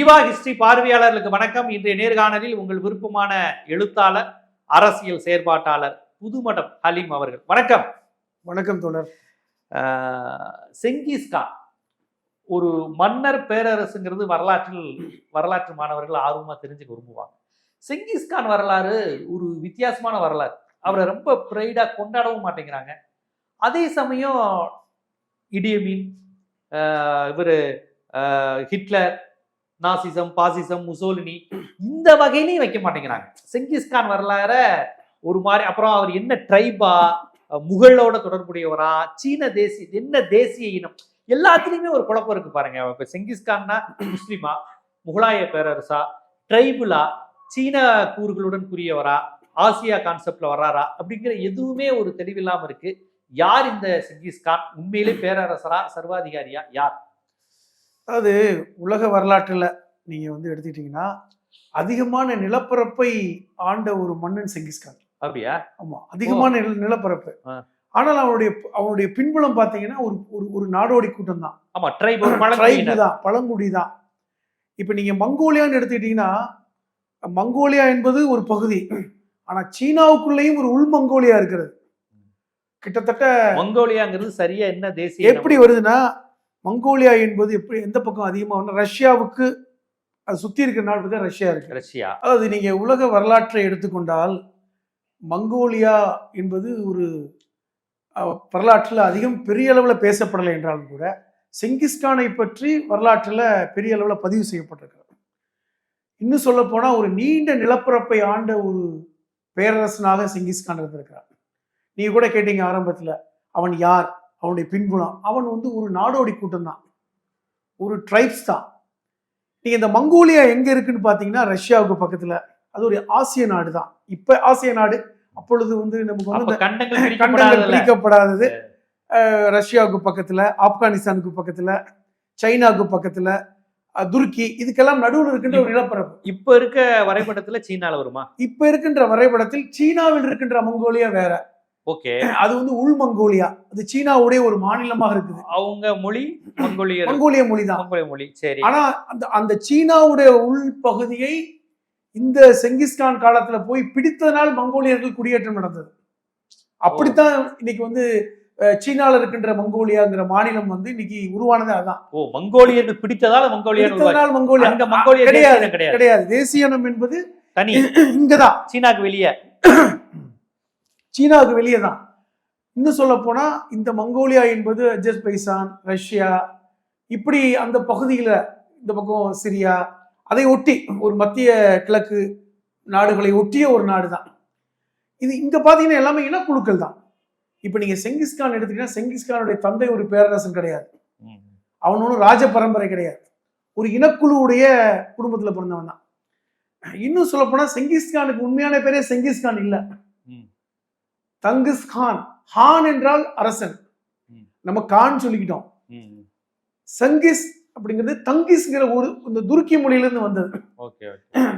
Jeeva history பார்வையாளர்களுக்கு வணக்கம். இன்றைய நேர்காணலில் உங்கள் விருப்பமான எழுத்தாளர் அரசியல் செயற்பாட்டாளர் புதுமடம் ஹலீம் அவர்கள். வணக்கம். வணக்கம் தோழர். செங்கிஸ்கான் ஒரு மன்னர் பேரரசுங்கிறது வரலாற்றில் வரலாற்று மாணவர்கள் ஆர்வமா தெரிஞ்சுக்க விரும்புவாங்க. செங்கிஸ்கான் வரலாறு ஒரு வித்தியாசமான வரலாறு. அவரை ரொம்ப ப்ரைடா கொண்டாடவும் மாட்டேங்கிறாங்க. அதே சமயம் இடியமீன் இவர் ஹிட்லர் நாசிசம் பாசிசம் முசோலினி இந்த வகையிலையும் வைக்க மாட்டேங்கிறாங்க. செங்கிஸ்கான் வரலாற ஒரு மாதிரி அப்புறம் அவர் என்ன ட்ரைபா முகலோட தொடர்புடையவரா சீன தேசிய என்ன தேசிய இனம் எல்லாத்துலயுமே ஒரு குழப்பம் இருக்கு பாருங்க. இப்ப செங்கிஸ்கான்னா முஸ்லீமா முகலாய பேரரசா ட்ரைபுலா சீன கூறுகளுடன் கூறியவரா ஆசியா கான்செப்ட்ல வர்றாரா அப்படிங்கிற எதுவுமே ஒரு தெளிவில்லாம இருக்கு. யார் இந்த செங்கிஸ்கான் உண்மையிலே பேரரசரா சர்வாதிகாரியா? யார்? அதாவது உலக வரலாற்றுல நீங்க வந்து எடுத்துக்கிட்டீங்கன்னா அதிகமான நிலப்பரப்பை ஆண்ட ஒரு மன்னன் செங்கிஸ்கான் அப்படியா? ஆமா அதிகமான நில நிலப்பரப்பு. ஆனால் அவனுடைய அவனுடைய பின்புலம் பாத்தீங்கன்னா ஒரு ஒரு ஒரு நாடோடி கூட்டம் தான். ஆமா ட்ரைப் ட்ரைபு தான் பழங்குடி தான். இப்ப நீங்க மங்கோலியான்னு எடுத்துக்கிட்டீங்கன்னா மங்கோலியா என்பது ஒரு பகுதி. ஆனா சீனாவுக்குள்ளேயும் ஒரு உள் மங்கோலியா இருக்கிறது. கிட்டத்தட்ட மங்கோலியாங்கிறது சரியா என்ன தேசிய இனம்? எப்படி வருதுன்னா மங்கோலியா என்பது எப்படி எந்த பக்கம் அதிகமா வந்து ரஷ்யாவுக்கு அது சுத்தி இருக்கிற நாடு பார்த்தா ரஷ்யா இருக்கு. ரஷ்யா. அதாவது நீங்க உலக வரலாற்றை எடுத்துக்கொண்டால் மங்கோலியா என்பது ஒரு வரலாற்றுல அதிகம் பெரிய அளவுல பேசப்படலை என்றாலும் கூட செங்கிஸ்கானை பற்றி வரலாற்றுல பெரிய அளவுல பதிவு செய்யப்பட்டிருக்கிறது. இன்னும் சொல்ல போனா ஒரு நீண்ட நிலப்பரப்பை ஆண்ட ஒரு பேரரசனாக செங்கிஸ்கான் இருந்திருக்கிறார். நீங்க கூட கேட்டீங்க ஆரம்பத்துல அவன் யார்? அவனுடைய பின்புலம். அவன் வந்து ஒரு நாடோடி கூட்டம் தான் ஒரு ட்ரைப்ஸ் தான். நீங்க இந்த மங்கோலியா எங்க இருக்குன்னு பாத்தீங்கன்னா ரஷ்யாவுக்கு பக்கத்துல. அது ஒரு ஆசிய நாடு தான் இப்ப ஆசிய நாடு அப்பொழுது வந்து நமக்கு வந்து கண்டங்கள் பிரிக்கப்படாதது. ரஷ்யாவுக்கு பக்கத்துல ஆப்கானிஸ்தானுக்கு பக்கத்துல சைனாவுக்கு பக்கத்துல துருக்கி இதுக்கெல்லாம் நடுவில் இருக்கின்ற ஒரு நிலப்பரப்பு. இப்ப இருக்க வரைபடத்துல சீனால வருமா? இப்ப இருக்கின்ற வரைபடத்தில் சீனாவில் இருக்கின்ற மங்கோலியா வேற. ஓகே. அது வந்து உள் மங்கோலியா. அது சீனாவுடைய ஒரு மாநிலமாக இருக்குது. அவங்க மொழி மங்கோலியர். மங்கோலிய மொழி தான் மங்கோலிய மொழி. சரி. ஆனா அந்த அந்த சீனாவுடைய உள் பகுதியை இந்த செங்கிஸ்கான் காலத்துல போய் பிடித்ததனால் மங்கோலியர்கள் குடியேற்றம் நடந்தது. அப்படித்தான் இன்னைக்கு வந்து சீனால இருக்கின்ற மங்கோலியாங்கிற மாநிலம் வந்து இன்னைக்கு உருவானது அதான். ஓ மங்கோலியர்கள் பிடித்ததால மங்கோலியர் உருவாச்சு. பிடித்ததனால் மங்கோலியா அங்க மங்கோலிய கிடையாது கிடையாது. தேசியனம் என்பது தனி. இங்கதான். சீனாக்கு வெளியே. சீனாவுக்கு வெளியே தான் இன்னும் சொல்ல போனால் இந்த மங்கோலியா என்பது அஜர்பைசான் ரஷ்யா இப்படி அந்த பகுதியில் இந்த பக்கம் சிரியா அதை ஒட்டி ஒரு மத்திய கிழக்கு நாடுகளை ஒட்டிய ஒரு நாடு தான் இது இங்க பாத்தீங்கன்னா எல்லாமே இனக்குழுக்கள் தான். இப்ப நீங்க செங்கிஸ்கான் எடுத்துக்கிட்டா செங்கிஸ்கானுடைய தந்தை ஒரு பேரரசன் கிடையாது. அவன் ஒன்றும் ராஜ பரம்பரை கிடையாது. ஒரு இனக்குழுவுடைய குடும்பத்துல பிறந்தவன் தான் இன்னும் சொல்ல போனா செங்கிஸ்கானுக்கு உண்மையான பேரே செங்கிஸ்கான் இல்லை. தங்கிஸ் கான் ஹான் என்றால் அரசன். நம்ம கான் சொல்லிக்கிட்டோம். சங்கிஸ் அப்படிங்கிறது தங்கிஸ்ங்கிற ஒரு இந்த துருக்கி மொழியில இருந்து வந்தது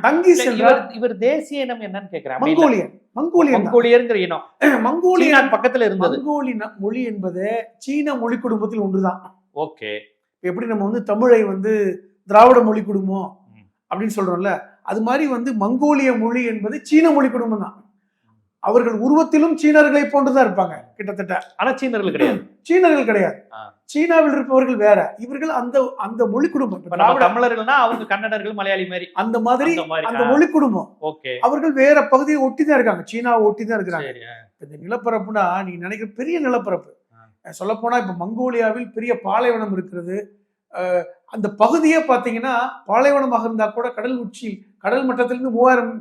தங்கிஸ் என்றால் இவர் தேசிய இனம் என்னன்னு இல்ல. Mongolian Mongolian. மங்கோலியர்ங்கிற இனம் மங்கோலியன் பக்கத்துல இருந்தது மங்கோலியன் மொழி என்பது சீன மொழி குடும்பத்தில் ஒன்றுதான் ஓகே எப்படி நம்ம வந்து தமிழை வந்து திராவிட மொழி குடும்பம். அப்படின்னு சொல்றோம்ல அது மாதிரி வந்து மங்கோலிய மொழி என்பது சீன மொழி குடும்பம் தான் அவர்கள் உருவத்திலும் சீனர்களை போன்றுதான் இருப்பாங்க கிட்டத்தட்ட. ஆனா சீனர்கள் கிடையாது. சீனர்கள் கிடையாது. சீனாவில் இருப்பவர்கள் வேற. இவர்கள் அந்த அந்த மொழி குடும்பம். தமிழர்கள்னா அவங்க கன்னடர்கள் மலையாளி மாதிரி. அந்த மாதிரி அந்த மொழி குடும்பம். ஓகே. அவர்கள் வேற பகுதியை ஒட்டி தான் இருக்காங்க. சீனாவை ஒட்டி தான் இருக்கிறாங்க. இந்த நிலப்பரப்புனா நீங்க நினைக்கிற பெரிய நிலப்பரப்பு. சொல்ல போனா இப்ப மங்கோலியாவில் பெரிய பாலைவனம் இருக்கிறது. அந்த பகுதியே பாத்தீங்கன்னா பாலைவனமாக இருந்தா கூட கடல் உச்சி கடல் மட்டத்திலிருந்து மூவாயிரம்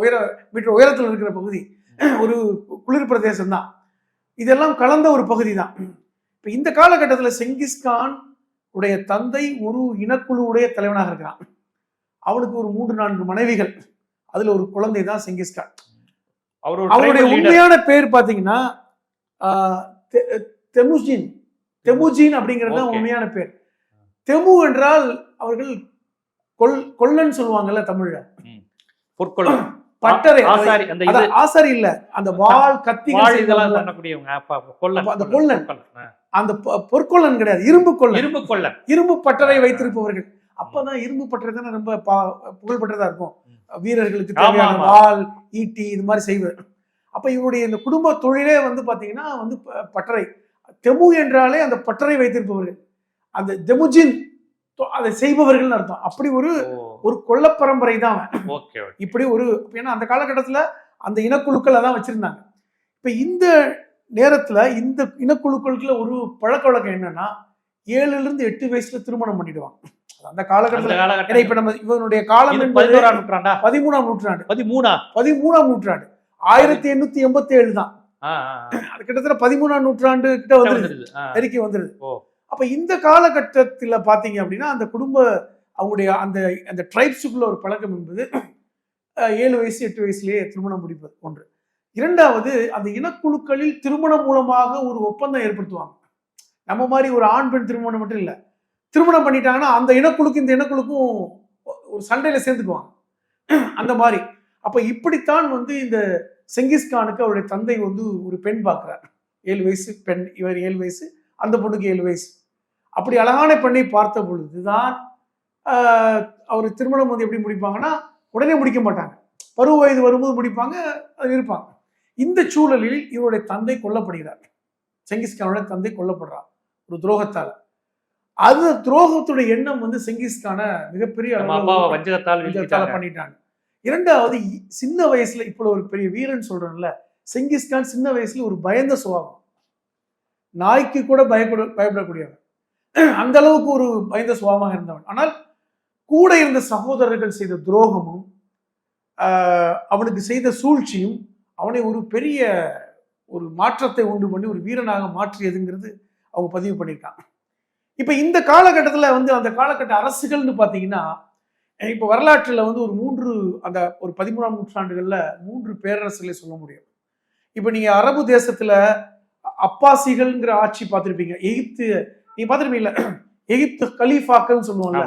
உயர மீட்டர் உயரத்தில் இருக்கிற பகுதி. ஒரு குளிர் பிரதேசம் தான் இதெல்லாம் கலந்த ஒரு பகுதி தான் இப்ப இந்த காலகட்டத்தில் செங்கிஸ்கான் உடைய தந்தை ஒரு இனக்குழுவுடைய தலைவனாக இருக்கிறான். அவனுக்கு ஒரு மூன்று நான்கு மனைவிகள். அதுல ஒரு குழந்தை தான் செங்கிஸ்கான் அவருடைய. உண்மையான பேர் தெ- தெமுஜின். தெமுஜின் அப்படிங்கிறது தான். உண்மையான பேர். தெமு என்றால் அவர்கள் கொல் கொல்லன் சொல்லுவாங்கல்ல தமிழ்ல. பொற்கொள்ளம் பட்டறை. ஆசாரி அந்த இது அதான் ஆசாரி இல்ல. அந்த வாள் கத்தி இதெல்லாம் பண்ணக்கூடியவங்க அந்த. ஆ. அந்த பொ- பொற்கொல்லன் கிடையாது இரும்பு கொல்லன். இரும்பு கொல்லன். இரும்பு பட்டறை வைத்திருப்பவர்கள். அப்பதான் இரும்பு பட்டறை தானே ரொம்ப புகழ்பெற்றதா இருக்கும். வீரர்களுக்கு தேவையான. வாள் ஈட்டி இது மாதிரி செய்வது. அப்ப இவருடைய இந்த குடும்ப தொழிலே வந்து பாத்தீங்கன்னா வந்து பட்டறை. தெமு என்றாலே அந்த பட்டறை வைத்திருப்பவர்கள். அந்த தெமுஜின் அதை செய்பவர்கள் அர்த்தம். அப்படி ஒரு ஒரு கொள்ள பரம்பரை தான். ஓகே இப்படி ஒரு ஏன்னா அந்த காலகட்டத்துல அந்த இனக்குழுக்களை தான் வச்சிருந்தாங்க. இப்ப இந்த நேரத்துல இந்த இனக்குழுக்களுக்குள்ள ஒரு பழக்க வழக்கம் என்னன்னா ஏழுல இருந்து எட்டு வயசுல திருமணம் பண்ணிடுவாங்க. அந்த காலகட்டத்துல. இப்ப நம்ம இவனுடைய காலம் பதினோராம் நூற்றாண்டா? பதிமூணாம் நூற்றாண்டு. பதிமூணா? பதிமூணாம் நூற்றாண்டு. ஆயிரத்தி எண்ணூத்தி எண்பத்தி ஏழு தான். அது கிட்டத்தட்ட பதிமூணாம் நூற்றாண்டு கிட்ட வந்துருது. நெருக்கி வந்துருது. அப்ப இந்த காலகட்டத்துல பாத்தீங்க அப்படின்னா அந்த குடும்ப அவங்களுடைய அந்த அந்த ட்ரைப்ஸுக்குள்ள ஒரு பழக்கம் என்பது ஏழு வயசு எட்டு வயசுலேயே திருமணம் முடிப்பது ஒன்று. இரண்டாவது அந்த இனக்குழுக்களில் திருமணம் மூலமாக ஒரு ஒப்பந்தம் ஏற்படுத்துவாங்க. நம்ம மாதிரி ஒரு ஆண் பெண் திருமணம் மட்டும் இல்லை. திருமணம் பண்ணிட்டாங்கன்னா அந்த இனக்குழுக்கும் இந்த இனக்குழுக்கும் ஒரு சண்டையில் சேர்ந்துக்குவாங்க. அந்த மாதிரி. அப்போ இப்படித்தான் வந்து இந்த செங்கிஸ்கானுக்கு அவருடைய தந்தை வந்து ஒரு பெண் பார்க்குறார். ஏழு வயசு பெண் இவர் ஏழு வயசு அந்த பொண்ணுக்கு ஏழு வயசு. அப்படி அழகான பெண்ணை பார்த்த பொழுதுதான் அவர் திருமணம் வந்து எப்படி முடிப்பாங்கன்னா உடனே முடிக்க மாட்டாங்க. பருவ வயது வரும்போது முடிப்பாங்க அது இருப்பாங்க. இந்த சூழலில் இவருடைய தந்தை கொல்லப்படுகிறார். செங்கிஸ்கானோட தந்தை கொல்லப்படுறார். ஒரு துரோகத்தால். அது துரோகத்துடைய எண்ணம் வந்து செங்கிஸ்கான மிகப்பெரிய வஞ்சகத்தால் பண்ணிட்டாங்க. இரண்டாவது சின்ன வயசுல இப்போ ஒரு பெரிய வீரன் சொல்றேன்ல செங்கிஸ்கான் சின்ன வயசுல ஒரு பயந்த சுபாவம். நாய்க்கு கூட பயப்பட பயப்படக்கூடியவன். அந்த அளவுக்கு ஒரு பயந்த சுபாவமாக இருந்தவன். ஆனால் கூட இருந்த சகோதரர்கள் செய்த துரோகமும் அவனுக்கு செய்த சூழ்ச்சியும் அவனை ஒரு பெரிய ஒரு மாற்றத்தை உண்டு பண்ணி ஒரு வீரனாக மாற்றியதுங்கிறது அவங்க பதிவு பண்ணியிருக்காங்க. இப்போ இந்த காலகட்டத்தில் வந்து அந்த காலகட்ட அரசுகள்னு பார்த்தீங்கன்னா இப்போ வரலாற்றில் வந்து ஒரு மூன்று அந்த ஒரு பதிமூணாம் நூற்றாண்டுகளில் மூன்று பேரரசுகளை சொல்ல முடியும். இப்போ நீங்கள் அரபு தேசத்தில் அப்பாசிகள்ங்கிற ஆட்சி பார்த்துருப்பீங்க. எகிப்து நீங்கள் பார்த்துருப்பீங்களா எகிப்து கலீஃபாக்கள்னு சொல்லுவாங்க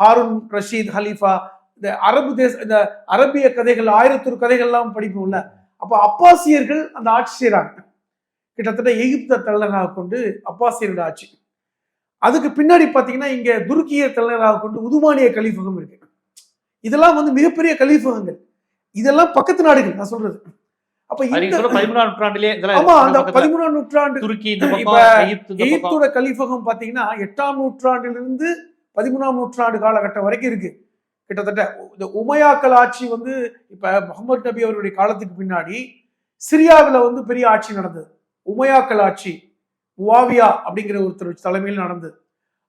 ஹாரூன் ரஷீத் ஹலீஃபா இந்த அரபு தேச இந்த அரபிய கதைகள் ஆயிரத்தொரு கதைகள்லாம் படிப்போம்ல அப்போ அப்பாசியர்கள் அந்த ஆட்சி செய்கிறாங்க கிட்டத்தட்ட எகிப்தை தலைநகராக கொண்டு அப்பாசியர்கள் ஆட்சி. அதுக்கு பின்னாடி பார்த்தீங்கன்னா இங்க துருக்கிய தலைநகராக கொண்டு உதுமானிய கலீஃபகம் இருக்கு. இதெல்லாம் வந்து மிகப்பெரிய கலீஃபகங்கள். இதெல்லாம் பக்கத்து நாடுகள் நான் சொல்றது. அப்ப பதிமூணாம் நூற்றாண்டிலே இதெல்லாம் ஆமா இந்த அந்த பதிமூணாம் நூற்றாண்டு துருக்கி எகிப்தோட கலீஃபகம் பாத்தீங்கன்னா எட்டாம் நூற்றாண்டிலிருந்து பதிமூணாம் நூற்றாண்டு காலகட்டம் வரைக்கும் இருக்கு. கிட்டத்தட்ட இந்த உமையாக்கள் ஆட்சி வந்து இப்ப முகமது நபி அவருடைய காலத்துக்கு பின்னாடி சிரியாவுல வந்து பெரிய ஆட்சி நடந்தது. உமையாக்கள் ஆட்சி முவாவியா அப்படிங்கிற ஒருத்தர் தலைமையில் நடந்தது.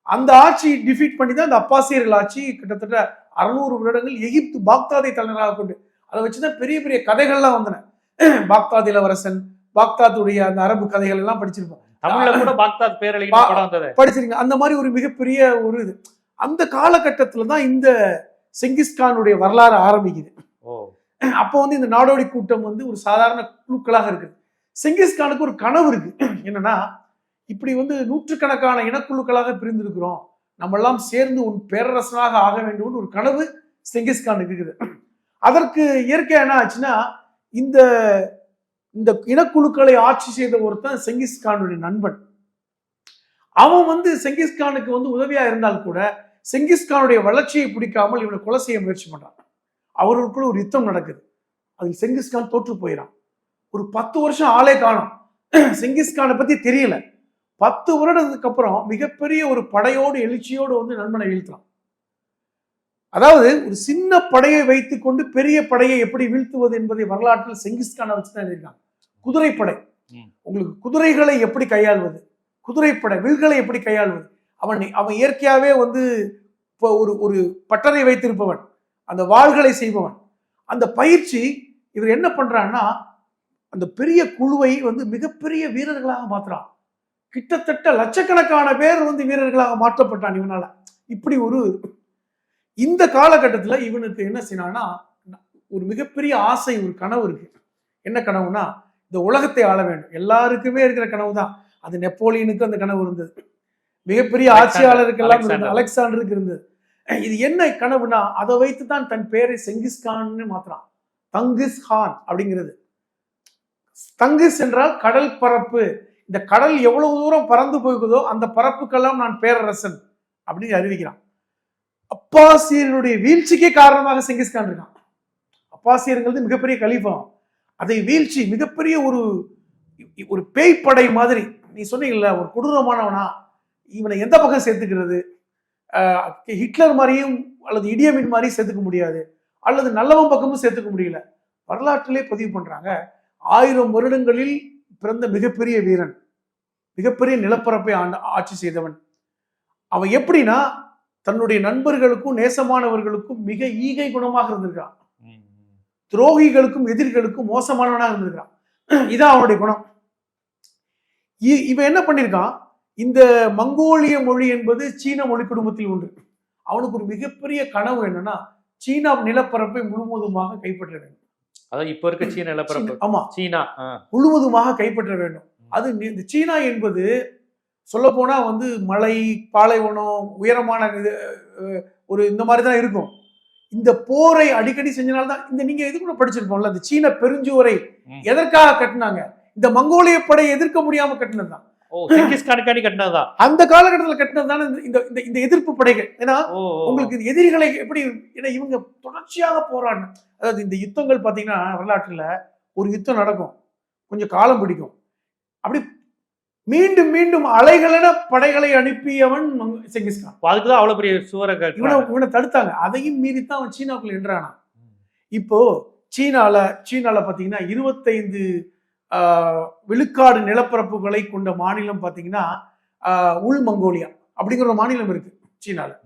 அந்த ஆட்சி டிஃபீட் பண்ணி தான் இந்த அப்பாசியர்கள் ஆட்சி கிட்டத்தட்ட அறுநூறு வருடங்கள் எகிப்து பாக்தாதை தலைநகராக கொண்டு அதை வச்சுதான் பெரிய பெரிய கதைகள்லாம் வந்தன. பாக்தாத் இளவரசன் பாக்தாத்துடைய அந்த அரபு கதைகள் எல்லாம் படிச்சிருப்போம் தமிழ்ல கூட பாக்தாத் பேரழகி பா- படம் வந்தது. படிச்சிருங்க அந்த மாதிரி ஒரு மிகப்பெரிய ஒரு இது. அந்த காலகட்டத்துல தான் இந்த செங்கிஸ்கானுடைய வரலாறு ஆரம்பிக்குது. அப்போ வந்து இந்த நாடோடி கூட்டம் வந்து ஒரு சாதாரண குழுக்களாக இருக்குது. செங்கிஸ்கானுக்கு ஒரு கனவு இருக்கு. என்னன்னா இப்படி வந்து நூற்றுக்கணக்கான இனக்குழுக்களாக பிரிந்திருக்கிறோம். நம்ம எல்லாம் சேர்ந்து உன் பேரரசனாக ஆக வேண்டும்னு ஒரு கனவு செங்கிஸ்கானுக்கு இருக்குது. அதற்கு இயற்கை என்ன ஆச்சுன்னா இந்த இந்த இனக்குழுக்களை ஆட்சி செய்த ஒருத்தன் செங்கிஸ்கானுடைய நண்பன். அவன் வந்து செங்கிஸ்கானுக்கு வந்து உதவியா இருந்தால் கூட செங்கிஸ்கானுடைய வளர்ச்சியை பிடிக்காமல் இவனை கொலை செய்ய முயற்சி பண்றான். அவர்களுக்குள்ள ஒரு யுத்தம் நடக்குது. அதில் செங்கிஸ்கான் தோற்று போயிடான் ஒரு பத்து வருஷம் ஆளே காணும். செங்கிஸ்கானை பத்தி தெரியல. பத்து வருடத்துக்கு அப்புறம் மிகப்பெரிய ஒரு படையோடு எழுச்சியோடு வந்து நண்பனை வீழ்த்துறான். அதாவது ஒரு சின்ன படையை வைத்துக்கொண்டு பெரிய படையை எப்படி வீழ்த்துவது என்பதை வரலாற்றில் செங்கிஸ்கானை வச்சு தான் எழுதியிருக்காங்க குதிரைப்படை. உங்களுக்கு குதிரைகளை எப்படி கையாள்வது? குதிரைப்படை வில்களை எப்படி கையாள்வது? அவன் அவன் இயற்கையாகவே வந்து இப்போ ஒரு ஒரு பட்டறை வைத்திருப்பவன். அந்த வாள்களை செய்பவன். அந்த பயிற்சி இவர் என்ன பண்ணுறான்னா அந்த பெரிய குழுவை வந்து மிகப்பெரிய வீரர்களாக மாற்றுறான் கிட்டத்தட்ட லட்சக்கணக்கான பேர் வந்து வீரர்களாக மாற்றப்பட்டான் இவனால். இப்படி ஒரு இந்த காலகட்டத்தில் இவனுக்கு என்ன செய்யறான்னா ஒரு மிகப்பெரிய ஆசை ஒரு கனவு இருக்கு. என்ன கனவுனா இந்த உலகத்தை ஆள வேண்டும். எல்லாருக்குமே இருக்கிற கனவு தான் அது நெப்போலியனுக்கு அந்த கனவு இருந்தது. மிகப்பெரிய ஆட்சியாளருக்கெல்லாம் இருந்தது அலெக்சாண்டர். அலெக்சாண்டருக்கு இருந்தது. இது என்ன கனவுனா அதை வைத்து தான் தன் பேரை செங்கிஸ்கான்னு மாத்துறான். தங்கிஸ் கான் அப்படிங்கிறது. தங்கிஸ் என்றால் கடல் பரப்பு. இந்த கடல் எவ்வளவு தூரம் பறந்து போகுதோ அந்த பரப்புக்கெல்லாம் நான் பேரரசன் அப்படின்னு அறிவிக்கிறான். அப்பாசியர்களுடைய வீழ்ச்சிக்கே காரணமாக செங்கிஸ்கான் இருக்கான். அப்பாசியருங்கிறது மிகப்பெரிய கலீஃபா அதை வீழ்ச்சி மிகப்பெரிய ஒரு ஒரு பேய்ப்படை மாதிரி. நீ சொன்னீங்கல்ல ஒரு கொடூரமானவனா? இவனை எந்த பக்கம் சேர்த்துக்கிறது? ஹிட்லர் மாதிரியும் அல்லது இடியமின் மாதிரியும் சேர்த்துக்க முடியாது. அல்லது நல்லவன் பக்கமும் சேர்த்துக்க முடியல. வரலாற்றிலே பதிவு பண்றாங்க ஆயிரம் வருடங்களில் பிறந்த மிகப்பெரிய வீரன் மிகப்பெரிய நிலப்பரப்பை ஆட்சி செய்தவன். அவன் எப்படின்னா தன்னுடைய நண்பர்களுக்கும் நேசமானவர்களுக்கும் மிக ஈகை குணமாக இருந்திருக்கான் துரோகிகளுக்கும் எதிரிகளுக்கும் மோசமானவனாக இருந்திருக்கான் இதான் அவனுடைய குணம். இ- இவன் என்ன பண்ணியிருக்கான் இந்த மங்கோலிய மொழி என்பது சீன மொழி குடும்பத்தில் உண்டு. அவனுக்கு ஒரு மிகப்பெரிய கனவு என்னன்னா சீனா நிலப்பரப்பை முழுவதுமாக கைப்பற்ற வேண்டும். அதான் இப்ப இருக்க சீன நிலப்பரப்பு. ஆமா. சீனா. முழுவதுமாக கைப்பற்ற வேண்டும். அது இந்த சீனா என்பது சொல்ல போனா வந்து மலை பாலைவனம் உயரமான இது, ஒரு இந்த மாதிரி தான் இருக்கும். இந்த போரை அடிக்கடி செஞ்சனால தான் இந்த நீங்க இது கூட படிச்சிருப்போம்ல இந்த சீன பெருஞ்சுவரை. எதற்காக கட்டினாங்க? இந்த மங்கோலிய படையை எதிர்க்க முடியாம கட்டினதுதான் அந்த காலகட்டத்தில் கட்டினது இந்த இந்த எதிர்ப்பு படைகள். ஏன்னா. உங்களுக்கு எதிரிகளை எப்படி ஏன்னா இவங்க தொடர்ச்சியாக போராடணும் அதாவது இந்த யுத்தங்கள் பார்த்தீங்கன்னா வரலாற்றில் ஒரு யுத்தம் நடக்கும். கொஞ்சம் காலம் பிடிக்கும். அப்படி மீண்டும் மீண்டும் அலைகளென படைகளை அனுப்பியவன் செங்கிஸ்கான் அதுக்குதான் அவ்வளவு பெரிய சுவரை இவனை இவனை தடுத்தாங்க. அதையும் மீறித்தான் அவன் சீனாக்குள்ள என்றானா இப்போ சீனால சீனால பாத்தீங்கன்னா இருபத்தைந்து விழுக்காடு நிலப்பரப்புகளை கொண்ட மாநிலம் பார்த்தீங்கன்னா உள் மங்கோலியா அப்படிங்கிற ஒரு மாநிலம் இருக்கு சீனாவில்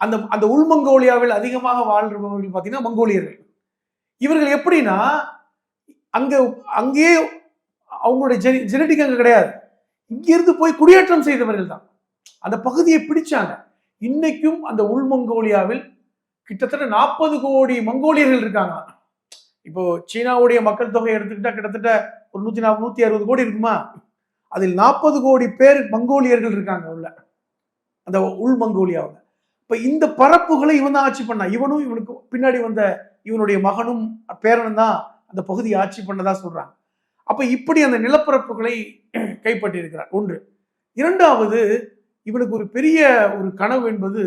அந்த அந்த உள் மங்கோலியாவில் அதிகமாக வாழ்றவர்கள் பார்த்தீங்கன்னா மங்கோலியர்கள். இவர்கள் எப்படின்னா அங்கே அங்கேயே அவங்களுடைய ஜெனி ஜெனட்டிக் அங்கே கிடையாது. இங்கிருந்து போய் குடியேற்றம் செய்தவர்கள் தான். அந்த பகுதியை பிடிச்சாங்க. இன்னைக்கும் அந்த உள் மங்கோலியாவில் கிட்டத்தட்ட நாற்பது கோடி மங்கோலியர்கள் இருக்காங்க. இப்போ சீனாவுடைய மக்கள் தொகை எடுத்துக்கிட்டா கிட்டத்தட்ட ஒரு நூத்தி நாற்பது நூத்தி அறுபது கோடி இருக்குமா? அதில் நாற்பது கோடி பேர் மங்கோலியர்கள் இருக்காங்க உள்ள. அந்த உள் மங்கோலியாவில். இப்ப இந்த பரப்புகளை இவன் தான் ஆட்சி பண்ணான் இவனும் இவனுக்கு பின்னாடி வந்த இவனுடைய மகனும் பேரனும் தான் அந்த பகுதியை ஆட்சி பண்ணதா சொல்றாங்க. அப்ப இப்படி அந்த நிலப்பரப்புகளை கைப்பற்றி இருக்கிறார் ஒன்று. இரண்டாவது இவனுக்கு ஒரு பெரிய ஒரு கனவு என்பது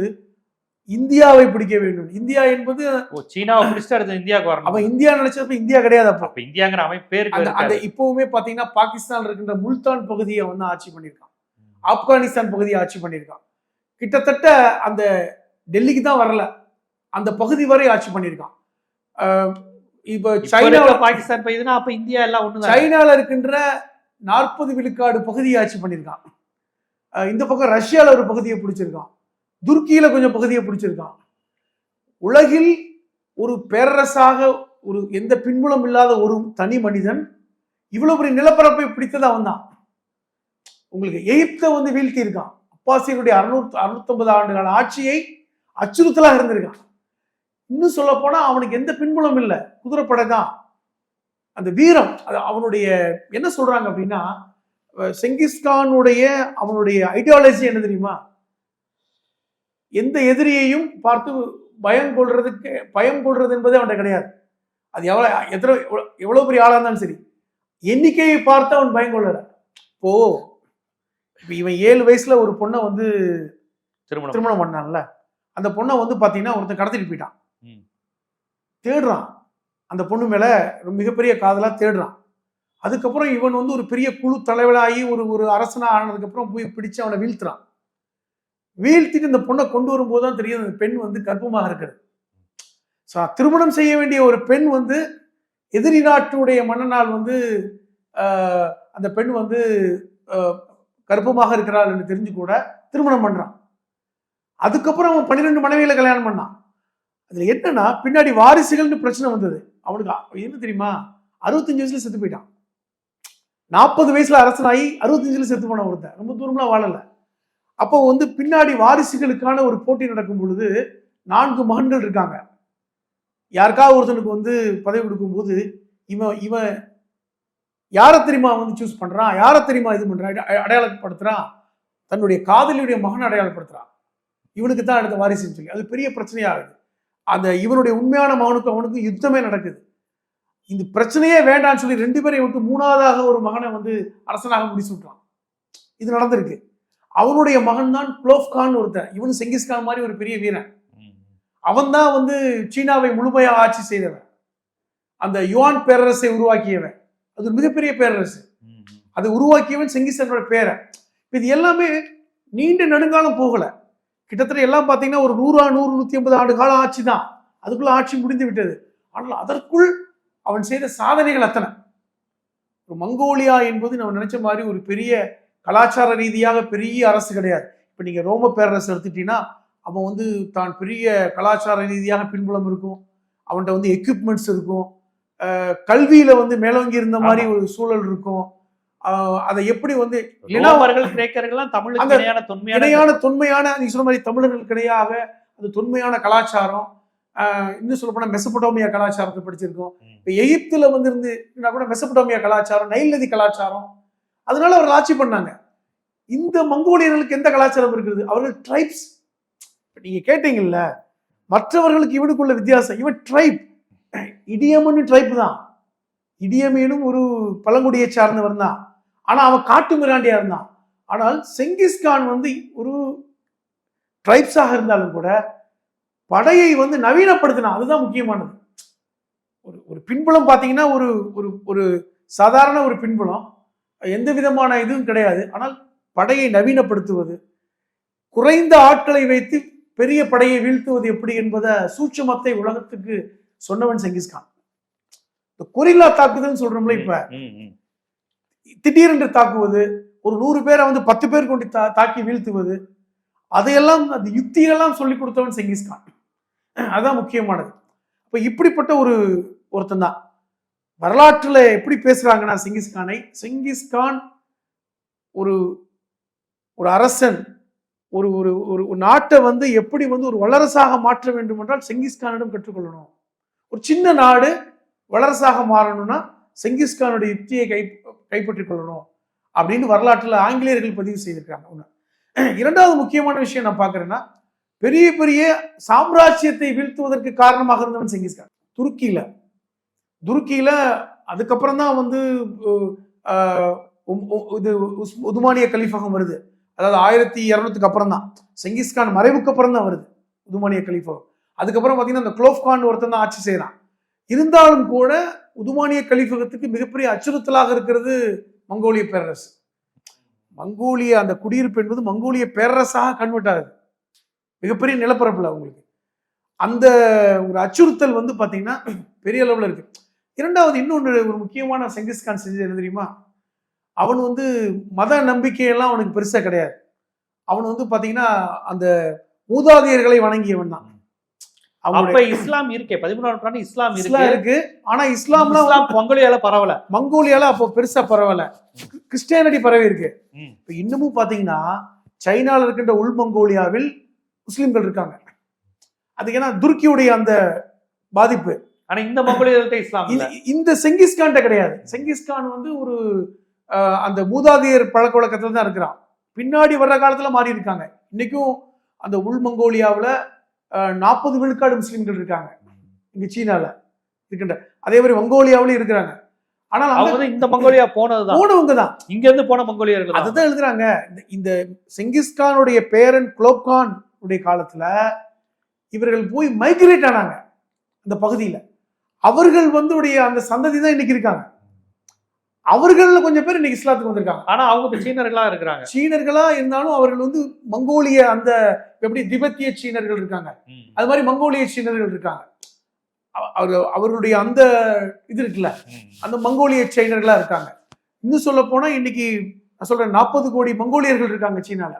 இந்தியாவை பிடிக்க வேண்டும். இந்தியா என்பது சீனாவை பிடிச்சிட்டு அடுத்து இந்தியாவுக்கு வரணும். அவன் இந்தியா நினைச்சப்ப இந்தியா கிடையாது அப்ப. அப்ப இந்தியாங்கிற அமைப்பேருக்கு அந்த அந்த இப்பவுமே பாத்தீங்கன்னா பாகிஸ்தான் இருக்கின்ற முல்தான் பகுதியை வந்து ஆட்சி பண்ணியிருக்கான். ஆப்கானிஸ்தான் பகுதியை ஆட்சி பண்ணியிருக்கான். கிட்டத்தட்ட அந்த டெல்லிக்கு தான் வரல. அந்த பகுதி வரை ஆட்சி பண்ணியிருக்கான். இப்ப சைனா சைனா பாகிஸ்தான் போயிதுன்னா அப்ப இந்தியா எல்லாம் ஒண்ணுதான். சைனால இருக்கின்ற நாற்பது விழுக்காடு பகுதியை ஆட்சி பண்ணியிருக்கான். இந்த பக்கம் ரஷ்யால ஒரு பகுதியை பிடிச்சிருக்கான். துருக்கியில கொஞ்சம் பகுதியை பிடிச்சிருக்கான். உலகில் ஒரு பேரரசாக ஒரு எந்த பின்புலம் இல்லாத ஒரு தனி மனிதன் இவ்வளவு பெரிய நிலப்பரப்பை பிடித்தது அவன் தான் உங்களுக்கு எகிப்தை வந்து வீழ்த்தி இருக்கான் அப்பாசியருடைய அறுநூத்தி அறுநூத்தொன்பது ஆண்டுகால ஆட்சியை அச்சுறுத்தலாக இருந்திருக்கான். இன்னும் சொல்ல போனா அவனுக்கு எந்த பின்புலம் இல்லை. குதிரைப்படை தான் அந்த வீரம் அது அவனுடைய என்ன சொல்றாங்க அப்படின்னா செங்கிஸ்கானுடைய அவனுடைய ஐடியாலஜி என்ன தெரியுமா? எந்த எதிரியையும் பார்த்து பயம் கொள்றதுக்கு பயம் கொள்றது என்பது அவன்கிட்ட கிடையாது. அது எவ்வளவு எத்தனை எவ்வளவு- எவ்வளவு பெரிய ஆளா இருந்தாலும் சரி. எண்ணிக்கையை பார்த்து அவன் பயம் கொள்ளல. இப்போ இப்ப இவன் ஏழு வயசுல ஒரு பொண்ணை வந்து திருமணம் திருமணம் பண்ணான்ல. அந்த பொண்ணை வந்து பாத்தீங்கன்னா ஒருத்தன் கடத்திட்டு போயிட்டான். தேடுறான். அந்த பொண்ணு மேல மிகப்பெரிய காதலா தேடுறான். அதுக்கப்புறம் இவன் வந்து ஒரு பெரிய குழு தலைவனாகி ஒரு ஒரு அரசனா ஆனதுக்கு அப்புறம் போய் பிடிச்சு அவனை வீழ்த்துறான். வீழ்த்திட்டு இந்த பொண்ணை கொண்டு வரும்போது தான் தெரியும் அந்த பெண் வந்து கர்ப்பமாக இருக்கிறது. ஸோ திருமணம் செய்ய வேண்டிய ஒரு பெண் வந்து எதிரி நாட்டுடைய மன்னனால் வந்து அந்த பெண் வந்து கர்ப்பமாக இருக்கிறாள் என்று தெரிஞ்சு கூட திருமணம் பண்ணுறான் அதுக்கப்புறம் அவன் பன்னிரெண்டு மனைவிகளை கல்யாணம் பண்ணான். அதில் என்னன்னா பின்னாடி வாரிசுகள்னு பிரச்சனை வந்தது. அவனுக்கு என்ன தெரியுமா? அறுபத்தஞ்சு வயசுல செத்து போயிட்டான். நாற்பது வயசுல அரசனாகி அறுபத்தஞ்சுல செத்து போன ஒருத்தன். ரொம்ப தூரம்லாம் வாழல. அப்போ வந்து பின்னாடி வாரிசுகளுக்கான ஒரு போட்டி நடக்கும் பொழுது நான்கு மகன்கள் இருக்காங்க. யாருக்காவது ஒருத்தனுக்கு வந்து பதவி கொடுக்கும்போது இவன் இவன் யாரை தெரியுமா வந்து சூஸ் பண்றான்? யாரை தெரியுமா இது பண்றான்? அடையாளப்படுத்துகிறான் அடையாளப்படுத்துறான். தன்னுடைய காதலியுடைய மகனை அடையாளப்படுத்துறான். இவனுக்கு தான் அடுத்த வாரிசுன்னு சொல்லி. அது பெரிய பிரச்சனையாகுது அந்த இவனுடைய உண்மையான மகனுக்கும் அவனுக்கும் யுத்தமே நடக்குது. இந்த பிரச்சனையே வேண்டாம்னு சொல்லி ரெண்டு பேரையும் விட்டு மூணாவதாக ஒரு மகனை வந்து அரசனாக முடிச்சு விட்டான். இது நடந்திருக்கு. அவனுடைய மகன் தான் குலோஃப் கான் ஒருத்தன். இவனு செங்கிஸ்கான் மாதிரி ஒரு பெரிய வீரன். அவன் அவன்தான் வந்து சீனாவை முழுமையாக ஆட்சி செய்தவன். அந்த யுவான் பேரரசை உருவாக்கியவன். அது ஒரு மிகப்பெரிய பேரரசு. அதை உருவாக்கியவன் செங்கிஸ்கானோட பேரன். இது எல்லாமே நீண்ட நெடுங்காலம் போகல. கிட்டத்தட்ட எல்லாம் பார்த்தீங்கன்னா ஒரு நூறா நூறு நூத்தி ஐம்பது ஆண்டு காலம் ஆட்சி தான் அதுக்குள்ள ஆட்சி முடிந்து விட்டது. ஆனால் அதற்குள் அவன் செய்த சாதனைகள் அத்தனை. ஒரு மங்கோலியா என்பது நம்ம நினைச்ச மாதிரி ஒரு பெரிய கலாச்சார ரீதியாக பெரிய அரசு கிடையாது. இப்ப நீங்க ரோம பேரரசு எடுத்துட்டீங்கன்னா அவன் வந்து தான் பெரிய கலாச்சார ரீதியாக பின்புலம் இருக்கும். அவன்கிட்ட வந்து எக்யூப்மெண்ட்ஸ் இருக்கும். கல்வியில வந்து மேலோங்கி இருந்த மாதிரி ஒரு சூழல் இருக்கும். அதை எப்படி வந்து இல்லைன்னா ரோமர்கள் கிரேக்கர்கள்லாம் அந்த இணையான தொன்மையான தொன்மையான நீ சொன்ன மாதிரி தமிழர்களுக்கு இணையாக அது தொன்மையான கலாச்சாரம் இன்னும் சொல்ல போனா மெசபடோமியா கலாச்சாரத்தை படிச்சிருக்கோம். இப்ப எகிப்துல வந்து இருந்து கூட மெசபடோமியா கலாச்சாரம் நைல் நதி கலாச்சாரம் அதனால அவர்கள் ஆட்சி பண்ணாங்க. இந்த மங்கோலியர்களுக்கு எந்த கலாச்சாரம் இருக்குது அவர்கள் ட்ரைப்ஸ் நீங்க கேட்டீங்கல்ல மற்றவர்களுக்கு இவனுக்குள்ள வித்தியாசம். இவன் ட்ரைப் இடியமன்னு ட்ரைப் தான். இடியமேனும் ஒரு பழங்குடியை சார்ந்தவன் தான். ஆனா அவன் காட்டு மிராண்டியா இருந்தான். ஆனால் செங்கிஸ்கான் வந்து ஒரு ட்ரைப்ஸாக இருந்தாலும் கூட படையை வந்து நவீனப்படுத்தினான். அதுதான் முக்கியமானது. ஒரு ஒரு பின்புலம் பார்த்தீங்கன்னா ஒரு ஒரு ஒரு சாதாரண ஒரு பின்புலம். எந்த விதமான இதுவும் கிடையாது. ஆனால் படையை நவீனப்படுத்துவது குறைந்த ஆட்களை வைத்து பெரிய படையை வீழ்த்துவது எப்படி என்பதை சூட்சுமத்தை உலகத்துக்கு சொன்னவன் செங்கிஸ்கான் இந்த கொரில்லா தாக்குதல்னு சொல்றோம்ல இப்ப. திடீரென்று தாக்குவது ஒரு நூறு பேரை வந்து பத்து பேர் கொண்டு தா தாக்கி வீழ்த்துவது அதையெல்லாம் அந்த யுக்தியெல்லாம் சொல்லி கொடுத்தவன் செங்கிஸ்கான் அதான் முக்கியமானது. அப்ப இப்படிப்பட்ட ஒரு ஒருத்தன் தான். வரலாற்றில் எப்படி பேசுகிறாங்கன்னா செங்கிஸ்கானை செங்கிஸ்கான் ஒரு ஒரு அரசன் ஒரு ஒரு ஒரு ஒரு நாட்டை வந்து எப்படி வந்து ஒரு வல்லரசாக மாற்ற வேண்டும் என்றால் செங்கிஸ்கானிடம் கற்றுக்கொள்ளணும். ஒரு சின்ன நாடு வல்லரசாக மாறணும்னா செங்கிஸ்கானுடைய யுக்தியை கை கைப்பற்றிக் கொள்ளணும் அப்படின்னு வரலாற்றில் ஆங்கிலேயர்கள் பதிவு செய்திருக்காங்க ஒன்று இரண்டாவது முக்கியமான விஷயம் நான் பார்க்குறேன்னா பெரிய பெரிய சாம்ராஜ்யத்தை வீழ்த்துவதற்கு காரணமாக இருந்தவன் செங்கிஸ்கான் துருக்கியில். துருக்கியில அதுக்கப்புறம் தான் வந்து இது உஸ்- உதுமானிய கலீஃபகம் வருது. அதாவது ஆயிரத்தி இரநூத்துக்கு அப்புறம் தான். செங்கிஸ்கான் மறைவுக்கு அப்புறம் தான் வருது உதுமானிய கலீஃபகம். அதுக்கப்புறம் பார்த்தீங்கன்னா அந்த குளோஃப்கான் ஒருத்தன் தான் ஆட்சி செய்யறான். இருந்தாலும் கூட உதுமானிய கலீஃபகத்துக்கு மிகப்பெரிய அச்சுறுத்தலாக இருக்கிறது மங்கோலிய பேரரசு. மங்கோலிய அந்த குடியிருப்பு என்பது மங்கோலிய பேரரசாக கன்வெர்ட் ஆகுது. மிகப்பெரிய நிலப்பரப்பில் அவங்களுக்கு. அந்த ஒரு அச்சுறுத்தல் வந்து பார்த்தீங்கன்னா பெரிய அளவில் இருக்குது இரண்டாவது இன்னொன்று ஒரு முக்கியமான செங்கிஸ்கான் செஞ்சது தெரியுமா? அவன் வந்து மத நம்பிக்கையெல்லாம் அவனுக்கு பெருசா கிடையாது. அவன் வந்து பாத்தீங்கன்னா அந்த மூதாதையர்களை வணங்கியவன் தான். அப்ப இஸ்லாம் இருக்கே. பதிமூணாம் இஸ்லாம் இஸ்லாம் இருக்கு. ஆனா இஸ்லாம் மங்கோலியால பரவல. மங்கோலியால அப்போ பெருசா பரவல. கிறிஸ்டியானிட்டி பரவி இருக்கு. இப்ப இன்னமும் பாத்தீங்கன்னா சைனால இருக்கின்ற உள் மங்கோலியாவில் முஸ்லிம்கள் இருக்காங்க. அது ஏன்னா துருக்கியுடைய அந்த பாதிப்பு. ஆனா இந்த மங்கோலியர்கள்ட்ட இஸ்லாம் இந்த செங்கிஸ்கான்ட்ட கிடையாது. செங்கிஸ்கான் வந்து ஒரு அந்த மூதாதையர் பழக்க வழக்கத்துல தான் இருக்கிறான். பின்னாடி வர்ற காலத்துல மாறி இருக்காங்க இன்னைக்கும் அந்த உள் மங்கோலியாவுல நாற்பது விழுக்காடு முஸ்லிம்கள் இருக்காங்க. இங்க சீனால இருக்கின்ற அதே மாதிரி மங்கோலியாவிலும் இருக்கிறாங்க. ஆனால் அவங்க வந்து இந்த மங்கோலியா போனதுதான். போனவங்க தான். இங்க இருந்து போன மங்கோலியர்கள் தான். அதுதான் எழுதுறாங்க. இந்த- இந்த செங்கிஸ்கானுடைய பேரன் குலோப்கான் உடைய காலத்துல இவர்கள் போய் மைக்ரேட் ஆனாங்க. அந்த பகுதியில. அவர்கள் வந்து உடைய அந்த சந்ததி தான் இன்னைக்கு இருக்காங்க. அவர்கள்ல கொஞ்சம் பேர் இன்னைக்கு இஸ்லாத்துக்கு வந்திருக்காங்க. ஆனா அவங்க சீனர்களா இருக்கிறாங்க. சீனர்களா இருந்தாலும் அவர்கள் வந்து மங்கோலிய அந்த எப்படி திபெத்திய சீனர்கள் இருக்காங்க. அது மாதிரி மங்கோலிய சீனர்கள் இருக்காங்க. அவ- அவர் அவர்களுடைய அந்த இது இருக்குல்ல. அந்த மங்கோலிய சைனர்களா இருக்காங்க. இன்னும் சொல்ல போனா இன்னைக்கு நான் சொல்றேன் நாற்பது கோடி மங்கோலியர்கள் இருக்காங்க சீனால.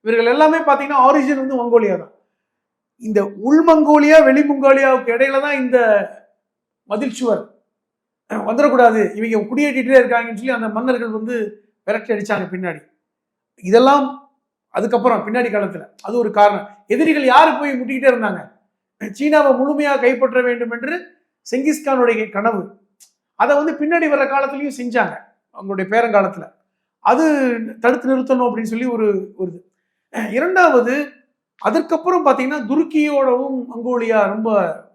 இவர்கள் எல்லாமே பாத்தீங்கன்னா ஆரிஜின் வந்து மங்கோலியா தான் இந்த உள் மங்கோலியா வெளி மங்கோலியாவுக்கு இடையில தான் இந்த மதில் சுவர். வந்துடக்கூடாது இவங்க குடியேற்றிட்டே இருக்காங்கன்னு சொல்லி அந்த மன்னர்கள் வந்து விரட்டி அடிச்சாங்க பின்னாடி. இதெல்லாம் அதுக்கப்புறம் பின்னாடி காலத்தில். அது ஒரு காரணம். எதிரிகள் யார் போய் முட்டிக்கிட்டே இருந்தாங்க? சீனாவை முழுமையாக கைப்பற்ற வேண்டும் என்று செங்கிஸ்கானுடைய கனவு. அதை வந்து பின்னாடி வர்ற காலத்துலேயும் செஞ்சாங்க. அவங்களுடைய பேரங்காலத்தில். அது தடுத்து நிறுத்தணும் அப்படின்னு சொல்லி ஒரு ஒரு இது. இரண்டாவது அதற்கப்புறம் பார்த்தீங்கன்னா துருக்கியோடவும் மங்கோலியா ரொம்ப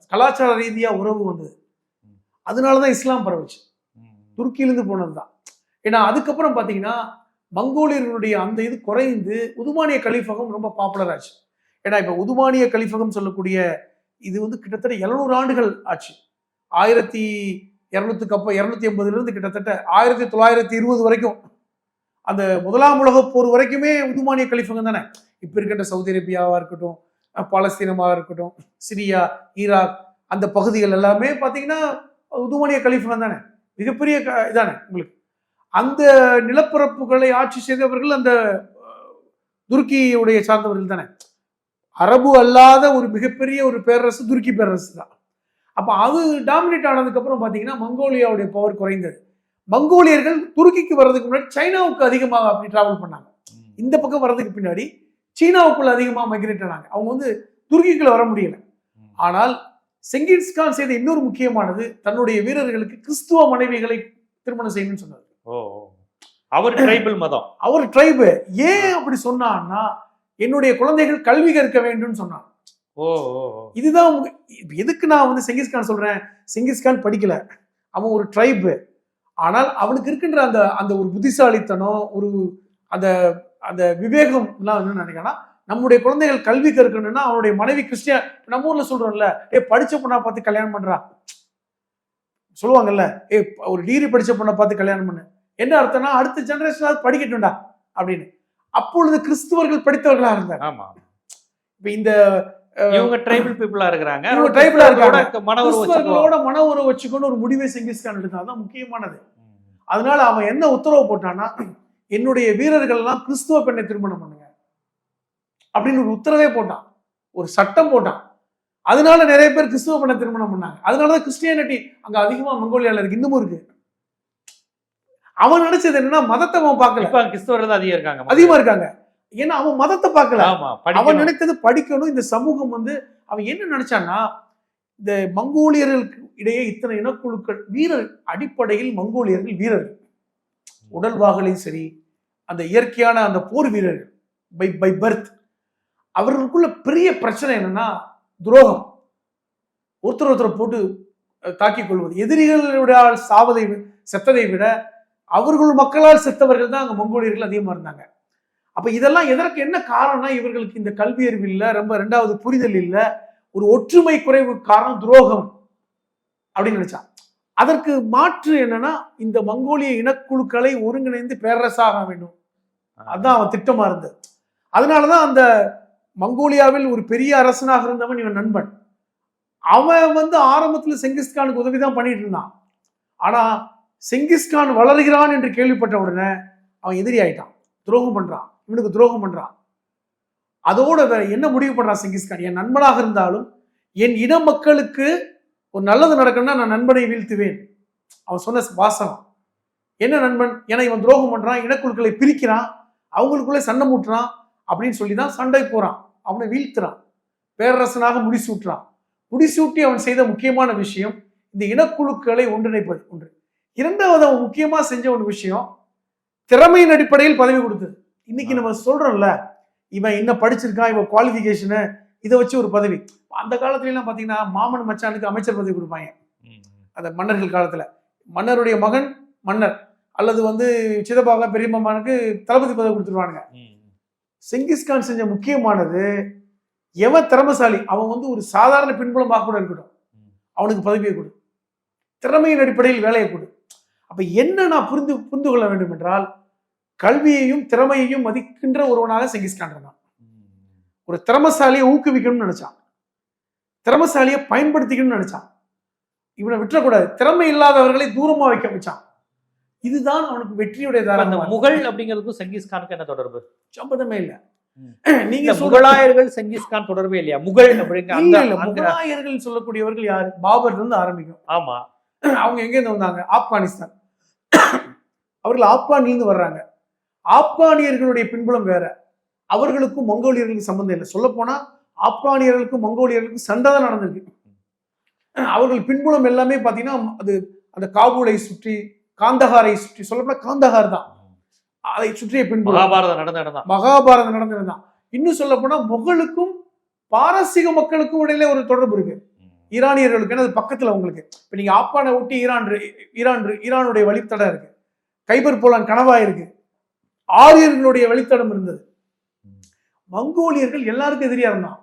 கலாச்சார ரீதியாக உறவு வந்தது. அதனாலதான் இஸ்லாம் பரவுச்சு. துருக்கியிலிருந்து போனதுதான். ஏன்னா அதுக்கப்புறம் பாத்தீங்கன்னா மங்கோலியர்களுடைய அந்த இது குறைந்து உதுமானிய கலீஃபகம் ரொம்ப பாப்புலர் ஆச்சு. ஏன்னா இப்ப உதுமானிய கலீஃபகம் சொல்லக்கூடிய இது வந்து கிட்டத்தட்ட எழுநூறு ஆண்டுகள் ஆச்சு. ஆயிரத்தி இரநூத்துக்கு அப்போ இரநூத்தி எண்பதுல இருந்து கிட்டத்தட்ட ஆயிரத்தி தொள்ளாயிரத்தி இருபது வரைக்கும். அந்த முதலாம் உலகப் போர் வரைக்குமே உதுமானிய கலிஃபங்க தானே? இப்ப இருக்கின்ற சவுதி அரேபியாவா இருக்கட்டும் பாலஸ்தீனமாக இருக்கட்டும் சிரியா ஈராக் அந்த பகுதிகள் எல்லாமே பார்த்தீங்கன்னா உதுமானிய கலிஃபங்க தானே. மிகப்பெரிய க- இதானே உங்களுக்கு. அந்த நிலப்பரப்புகளை ஆட்சி செய்தவர்கள் அந்த துருக்கியுடைய சார்ந்தவர்கள் தானே. அரபு அல்லாத ஒரு மிகப்பெரிய ஒரு பேரரசு துருக்கி பேரரசு தான். அப்ப அது டாமினேட் ஆனதுக்கு அப்புறம் பாத்தீங்கன்னா மங்கோலியாவுடைய பவர் குறைந்தது. மங்கோலியர்கள் துருக்கிக்கு வர்றதுக்கு முன்னாடி சைனாவுக்கு அதிகமாக அப்படி டிராவல் பண்ணாங்க. இந்த பக்கம் வர்றதுக்கு பின்னாடி சீனாவுக்குள்ள அதிகமாக மைக்ரேட் ஆனாங்க. அவங்க வந்து துருக்கிக்குள்ள வர முடியல. ஆனால் செங்கிஸ் கான் செய்த இன்னொரு முக்கியமானது தன்னுடைய வீரர்களுக்கு கிறிஸ்துவ மனைவிகளை திருமணம் செய்யணும்னு சொன்னார். அவர் ட்ரைபிள் மதம். அவர் ட்ரைபு ஏன் அப்படி சொன்னான்னா என்னுடைய குழந்தைகள் கல்வி கற்க வேண்டும்னு சொன்னான் ஓ. இதுதான் எதுக்கு நான் வந்து செங்கிஸ்கான் சொல்றேன்? செங்கிஸ்கான் படிக்கல. அவன் ஒரு ட்ரைபு ஆனால் அவனுக்கு இருக்கின்ற அந்த அந்த ஒரு புத்திசாலித்தனம் ஒரு அந்த அந்த விவேகம் எல்லாம் என்ன நினைக்கிறேன்னா நம்முடைய குழந்தைகள் கல்வி கற்கணும்னா அவனுடைய மனைவி கிறிஸ்டியன் நம்ம ஊர்ல சொல்றோம்ல ஏ படிச்ச பொண்ணா பார்த்து கல்யாணம் பண்றா? சொல்லுவாங்கல்ல ஏ ஒரு டிகிரி படிச்ச பொண்ணை பார்த்து கல்யாணம் பண்ணு. என்ன அர்த்தம்னா அடுத்த ஜெனரேஷனாவது படிக்கட்டும்டா அப்படின்னு. அப்பொழுது கிறிஸ்துவர்கள் படித்தவர்களா இருந்தார் ஆமா இப்ப இந்த இவங்க ட்ரைபிள் பீப்புளா இருக்கிறாங்க. இவங்க ஆ இருக்காங்க. கிறிஸ்தவர்களோட மன உறவு மன உறவு வச்சுக்கொண்டு ஒரு முடிவை செங்கிஸ்கான் எடுத்தான் தான் முக்கியமானது. அதனால அவன் என்ன உத்தரவு போட்டான்னா என்னுடைய வீரர்கள் எல்லாம் கிறிஸ்துவ பெண்ணை திருமணம் பண்ணுங்க. அப்படின்னு ஒரு உத்தரவே போட்டான். ஒரு சட்டம் போட்டான். அதனால நிறைய பேர் கிறிஸ்துவ பெண்ணை திருமணம் பண்ணாங்க. அதனாலதான் கிறிஸ்டியானிட்டி அங்க அதிகமா மங்கோலியால இருக்கு. இன்னமும் இருக்கு. அவன் நினைச்சது என்னன்னா மதத்தை அவன் பார்க்கல. இப்ப கிறிஸ்தவர்கள் தான் அதிகம் இருக்காங்க. அதிகமா இருக்காங்க. ஏன்னா அவன் மதத்தை பார்க்கல. ஆமா அவன் நினைத்தது படிக்கணும். இந்த சமூகம் வந்து அவன் என்ன நினைச்சான்னா இந்த மங்கோலியர்களுக்கு இடையே இத்தனை இனக்குழுக்கள் வீரர் அடிப்படையில் மங்கோலியர்கள் வீரர்கள். உடல் வாகலையும் சரி அந்த இயற்கையான அந்த போர் வீரர்கள் பை பை பர்த் அவர்களுக்குள்ள பெரிய பிரச்சனை என்னன்னா துரோகம். ஒருத்தர் ஒருத்தர் போட்டு தாக்கிக் கொள்வது. எதிரிகளுடைய சாவதை செத்ததை விட அவர்கள் மக்களால் செத்தவர்கள் தான் அங்க மங்கோலியர்கள் அதிகமா இருந்தாங்க. அப்ப இதெல்லாம் எதற்கு என்ன காரணம்னா இவர்களுக்கு இந்த கல்வி அறிவு இல்ல ரொம்ப ரெண்டாவது புரிதல் இல்ல ஒரு ஒற்றுமை குறைவு காரணம் துரோகம் அப்படின்னு நினைச்சான் அதற்கு மாற்று என்னன்னா இந்த மங்கோலிய இனக்குழுக்களை ஒருங்கிணைந்து பேரரசாக வேண்டும். அதான் அவன் திட்டமா இருந்தது. அதனாலதான் அந்த மங்கோலியாவில் ஒரு பெரிய அரசனாக இருந்தவன் இவன் நண்பன். அவன் வந்து ஆரம்பத்தில் செங்கிஸ்கானுக்கு உதவிதான் பண்ணிட்டு இருந்தான். ஆனால் செங்கிஸ்கான் வளர்கிறான் என்று கேள்விப்பட்ட உடனே அவன் எதிரி ஆயிட்டான். துரோகம் பண்ணுறான் இவனுக்கு துரோகம் பண்ணுறான் அதோட வேற என்ன முடிவு பண்ணுறான் செங்கிஸ்கான் என் நண்பனாக இருந்தாலும் என் இன மக்களுக்கு ஒரு நல்லது நடக்கணும்னா நான் நண்பனை வீழ்த்துவேன். அவன் சொன்ன வாசகம். என்ன நண்பன்? ஏன்னா இவன் துரோகம் பண்ணுறான் இனக்குழுக்களை பிரிக்கிறான் அவங்களுக்குள்ளே சண்டை மூட்டுறான் அப்படின்னு சொல்லி தான் சண்டை போகிறான் அவனை வீழ்த்துறான். பேரரசனாக முடிசூட்டுறான். முடிசூட்டி அவன் செய்த முக்கியமான விஷயம் இந்த இனக்குழுக்களை ஒன்றிணைப்பது ஒன்று. இரண்டாவது அவன் முக்கியமா செஞ்ச ஒரு விஷயம் திறமையின் அடிப்படையில் பதவி கொடுத்தது. இன்னைக்கு நம்ம சொல்றோம்ல இவன் என்ன படிச்சிருக்கான் இவன் குவாலிஃபிகேஷனு இதை வச்சு ஒரு பதவி. அந்த காலத்துல எல்லாம் பாத்தீங்கன்னா மாமன் மச்சானுக்கு அமைச்சர் பதவி கொடுப்பாங்க. அந்த மன்னர்கள் காலத்துல. மன்னருடைய மகன் மன்னர். அல்லது வந்து சிதப்பாக பெரியம்மானுக்கு தளபதி பதவி கொடுத்துருவானுங்க. செங்கிஸ்கான் செஞ்ச முக்கியமானது எவன் திறமசாலி? அவன் வந்து ஒரு சாதாரண பின்புலமாக கூட இருக்கட்டும். அவனுக்கு பதவியை கொடு. திறமையின் அடிப்படையில் வேலையை கொடு. அப்ப என்ன நான் புரிந்து புரிந்து கொள்ள வேண்டும் என்றால் கல்வியையும் திறமையையும் மதிக்கின்ற ஒருவனாக செங்கிஸ்கான் இருந்தான். ஒரு திறமசாலியை ஊக்குவிக்கணும்னு நினைச்சான். திறமசாலியை பயன்படுத்திக்கணும்னு நினைச்சான். இவனை விட்டுறக்கூடாது. திறமை இல்லாதவர்களை தூரமா வைக்க வச்சான். இதுதான் அவனுக்கு வெற்றியுடைய அந்த முகல் அப்படிங்கிறதுக்கும் செங்கிஸ்கானுக்கு என்ன தொடர்பு? சம்பந்தமே இல்ல. நீங்க முகலாயர்கள் செங்கிஸ்கான் தொடர்பே இல்லையா? முகல் முகலாயர்கள் சொல்லக்கூடியவர்கள் யாரு? பாபர்ல இருந்து ஆரம்பிக்கும். ஆமா. அவங்க எங்க இருந்து வந்தாங்க? ஆப்கானிஸ்தான். அவர்கள் ஆப்கான்ல இருந்து வர்றாங்க. ஆப்கானியர்களுடைய பின்புலம் வேற. அவர்களுக்கும் மங்கோலியர்களுக்கும் சம்பந்தம் இல்லை. சொல்ல போனா ஆப்கானியர்களுக்கும் மங்கோலியர்களுக்கும் சண்டை தான் நடந்திருக்கு. அவர்கள் பின்புலம் எல்லாமே பாத்தீங்கன்னா அது அந்த காபூலை சுற்றி காந்தஹாரை சுற்றி சொல்லப்போனா காந்தஹார் தான். அதை சுற்றிய பின்புலம் மகாபாரதம் நடந்த இடம் தான். மகாபாரதம் நடந்ததுதான் இன்னும் சொல்ல போனா முகலுக்கும் பாரசீக மக்களுக்கும் இடையில ஒரு தொடர்பு இருக்கு. ஈரானியர்களுக்கு ஏன்னா அது பக்கத்துல உங்களுக்கு இப்ப நீங்க ஆப்கானை ஒட்டி ஈரான் ஈரான் ஈரானுடைய வழித்தடம் இருக்கு. கைபர் போலான் கனவா இருக்கு. ஆரியர்களுடைய வழித்தடம் இருந்தது. மங்கோலியர்கள் எல்லாருக்கும் எதிரியா இருந்தான்.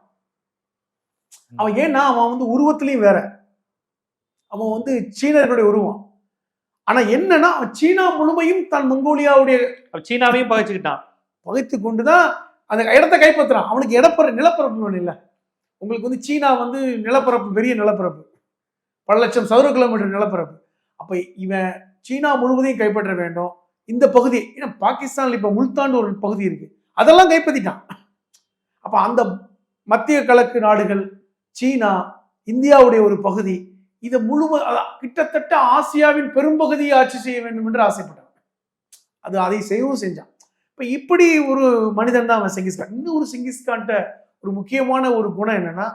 அவன் ஏன்னா அவன் வந்து உருவத்திலையும் வேற. அவன் வந்து சீனர்களுடைய உருவம். ஆனா என்னன்னா சீனா முழுமையும் தன் மங்கோலியாவுடைய சீனாவையும் பகைச்சுக்கிட்டான். பகைத்து கொண்டுதான் அந்த இடத்தை கைப்பற்றுறான். அவனுக்கு இடப்பற நிலப்பரப்பு வேணும் இல்ல. உங்களுக்கு வந்து சீனா வந்து நிலப்பரப்பு பெரிய நிலப்பரப்பு. பல லட்சம் சதுர கிலோமீட்டர் நிலப்பரப்பு. அப்ப இவன் சீனா முழுவதையும் கைப்பற்ற வேண்டும். இந்த பகுதி ஏன்னா பாகிஸ்தான்ல இப்ப முல்தான் ஒரு பகுதி இருக்கு. அதெல்லாம் கைப்பற்றிட்டான். அப்ப அந்த மத்திய கிழக்கு நாடுகள் சீனா இந்தியாவுடைய ஒரு பகுதி இதை முழுவ அதான் கிட்டத்தட்ட ஆசியாவின் பெரும்பகுதியை ஆட்சி செய்ய வேண்டும் என்று ஆசைப்பட்டான் அது அதை செய்யவும் செஞ்சான். இப்ப இப்படி ஒரு மனிதன் தான் அவன் செங்கிஸ்கான். இன்னொரு செங்கிஸ்கான்ட்ட ஒரு முக்கியமான ஒரு குணம் என்னன்னா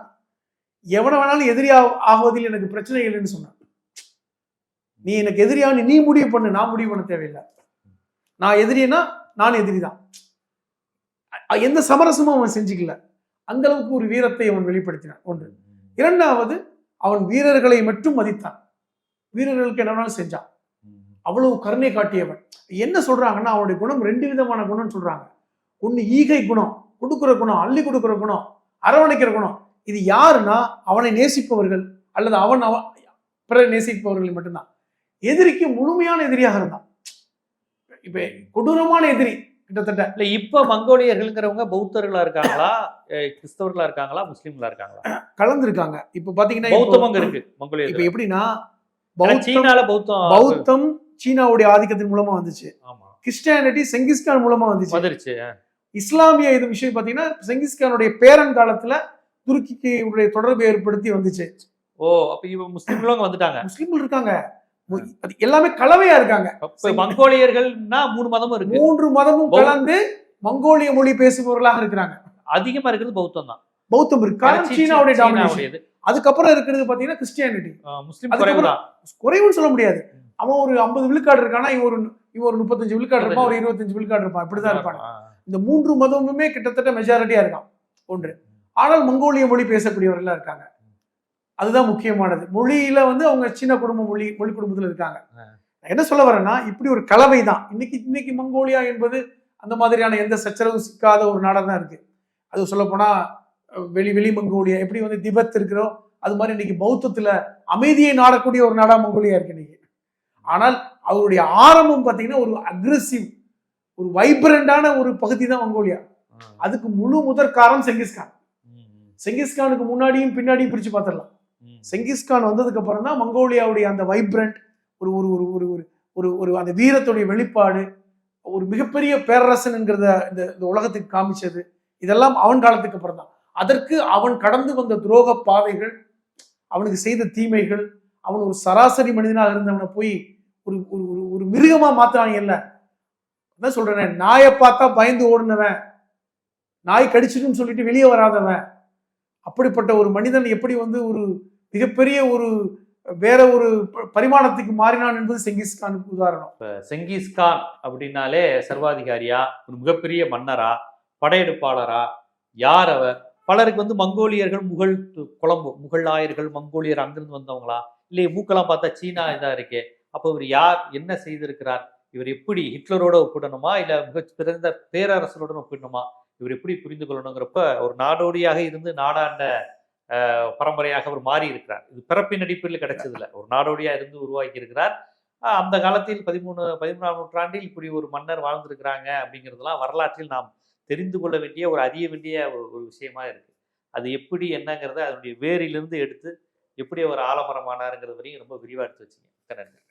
எவனை வேணாலும் எதிரியா ஆகுவதில் எனக்கு பிரச்சனை இல்லைன்னு சொன்னான். நீ எனக்கு எதிரியான்னு நீ முடிவு பண்ணு நான் முடிவு பண்ண தேவையில்லை. நான் எதிரினா நான் எதிரி தான். எந்த சமரசமும் அவன் செஞ்சுக்கல. அந்த அளவுக்கு ஒரு வீரத்தை அவன் வெளிப்படுத்தினான். ஒன்று. இரண்டாவது அவன் வீரர்களை மட்டும் மதித்தான். வீரர்களுக்கு என்ன வேணாலும் செஞ்சான். அவ்வளவு கருணை காட்டியவன். என்ன சொல்றாங்கன்னா அவனுடைய குணம் ரெண்டு விதமான குணம்னு சொல்றாங்க. ஒன்று ஈகை குணம் கொடுக்குற குணம் அள்ளி கொடுக்குற குணம் அரவணைக்கிற குணம். இது யாருன்னா அவனை நேசிப்பவர்கள் அல்லது அவன் அவன் பிற நேசிப்பவர்கள் மட்டும்தான். எதிரிக்கு முழுமையான எதிரியாக இருந்தான். இப்ப கொடூரமான எதிரி கிட்டத்தட்ட. இல்ல இப்ப மங்கோலியர்கள்ங்கிறவங்க பௌத்தர்களா இருக்காங்களா? கிறிஸ்தவர்களா இருக்காங்களா? முஸ்லீம்களா இருக்காங்களா? கலந்துருக்காங்க. இப்ப பாத்தீங்கன்னா இப்போ- பௌத்தம் இருக்கு இப்ப மங்கோலியர்கள் எப்படின்னா சீனால பௌத்தம் பௌத்தம் சீனாவுடைய ஆதிக்கத்தின் மூலமா வந்துச்சு. ஆமா. கிறிஸ்டியானிட்டி செங்கிஸ்கான் மூலமா வந்துச்சு. வந்துருச்சு இஸ்லாமிய இது விஷயம் பாத்தீங்கன்னா செங்கிஸ்கானுடைய பேரன் காலத்துல துருக்கிக்கு உடைய தொடர்பு ஏற்படுத்தி வந்துச்சு. ஓ அப்ப இவ முஸ்லீம்களும் வந்துட்டாங்க. முஸ்லிம்கள் இருக்காங்க. எல்லாமே கலவையா இருக்காங்க. மங்கோலியர்கள்னா மூணு மதமும் இருக்கு. மூன்று மதமும் கலந்து மங்கோலிய மொழி பேசுபவர்களாக இருக்கிறாங்க. அதிகமா இருக்கிறது பௌத்தம் தான். பௌத்தம் இருக்கு. காரணம் சீனாவுடைய அதுக்கப்புறம் இருக்கிறது பாத்தீங்கன்னா கிறிஸ்டியானிட்டி முஸ்லீம் குறைவுன்னு சொல்ல முடியாது. அவன் ஒரு ஐம்பது விழுக்காடு இருக்கானா இவன் ஒரு இவன் ஒரு முப்பத்தஞ்சு விழுக்காடு இருப்பான் ஒரு இருபத்தஞ்சு விழுக்காடு இருப்பான். இப்படிதான் இருப்பாங்க. இந்த மூன்று மதமுமே கிட்டத்தட்ட மெஜாரிட்டியா இருக்கான். ஒன்று. ஆனால் மங்கோலிய மொழி பேசக்கூடியவர்களா இருக்காங்க. அதுதான் முக்கியமானது. மொழியில வந்து அவங்க சீன குடும்ப மொழி மொழி குடும்பத்துல இருக்காங்க. என்ன சொல்ல வரேன்னா இப்படி ஒரு கலவை தான் இன்னைக்கு இன்னைக்கு மங்கோலியா என்பது அந்த மாதிரியான எந்த சச்சரவும் சிக்காத ஒரு நாடா தான் இருக்கு. அது சொல்ல போனா அஹ், வெளி வெளி மங்கோலியா எப்படி வந்து திபெத் இருக்கிறோ அது மாதிரி இன்னைக்கு பௌத்தத்துல அமைதியை நாடக்கூடிய ஒரு நாடா மங்கோலியா இருக்கு இன்னைக்கு. ஆனால் அவருடைய ஆரம்பம் பார்த்தீங்கன்னா ஒரு அக்ரெசிவ் ஒரு வைப்ரண்டான ஒரு பகுதி தான் மங்கோலியா. அதுக்கு முழு முதற் காரணம் செங்கிஸ்கான் செங்கிஸ்கானுக்கு முன்னாடியும் பின்னாடியும் பிரிச்சு பார்த்துடலாம் செங்கிஸ்கான் வந்ததுக்கு அப்புறம் தான் மங்கோலியாவுடைய அந்த வைப்ரண்ட் ஒரு ஒரு ஒரு ஒரு ஒரு ஒரு ஒரு அந்த வீரத்துடைய வெளிப்பாடு ஒரு மிகப்பெரிய பேரரசன் என்கிறத இந்த இந்த உலகத்துக்கு காமிச்சது. இதெல்லாம் அவன் காலத்துக்கு அப்புறம் தான். அதற்கு அவன் கடந்து வந்த துரோக பாதைகள் அவனுக்கு செய்த தீமைகள் அவன் ஒரு சராசரி மனிதனாக இருந்தவனை போய் ஒரு ஒரு ஒரு ஒரு மிருகமா மாத்தினான் இல்ல. என்ன சொல்றேனே நாயை பார்த்தா பயந்து ஓடுனவன் நாய் கடிச்சிட்டுன்னு சொல்லிட்டு வெளியே வராதவன் அப்படிப்பட்ட ஒரு மனிதன் எப்படி வந்து ஒரு மிகப்பெரிய ஒரு வேற ஒரு ப- பரிமாணத்துக்கு மாறினான் என்பது செங்கிஸ்கானுக்கு உதாரணம். செங்கிஸ்கான் அப்படின்னாலே சர்வாதிகாரியா ஒரு மிகப்பெரிய மன்னரா படையெடுப்பாளரா யார் அவர்? பலருக்கு வந்து மங்கோலியர்கள் முகல் குழம்பு முகலாயர்கள் மங்கோலியர் அங்கிருந்து வந்தவங்களா? இல்லையே மூக்கெல்லாம் பார்த்தா சீனா இதாக இருக்கே. அப்போ இவர் யார்? என்ன செய்திருக்கிறார்? இவர் எப்படி ஹிட்லரோட ஒப்பிடணுமா? இல்லை மிக பிறந்த பேரரசருடன் ஒப்பிடணுமா? இவர் எப்படி புரிந்து கொள்ளணுங்கிறப்ப ஒரு நாடோடியாக இருந்து நாடாண்ட பரம்பரையாக அவர் மாறி இருக்கிறார் இது பிறப்பின் அடிப்படையில் கிடைச்சது ஒரு நாடோடியாக இருந்து உருவாக்கி இருக்கிறார் அந்த காலத்தில் பதிமூணு பதிமூணாம் நூற்றாண்டில் இப்படி ஒரு மன்னர் வாழ்ந்திருக்கிறாங்க அப்படிங்கிறதெல்லாம் வரலாற்றில் நாம் தெரிந்து கொள்ள வேண்டிய ஒரு அறிய வேண்டிய ஒரு ஒரு விஷயமா இருக்கு. அது எப்படி என்னங்கிறத அதனுடைய வேரிலிருந்து எடுத்து எப்படி அவர் ஆலமரமானாருங்கிறது வரையும் ரொம்ப விரிவாக எடுத்து வச்சுங்க. நன்றி.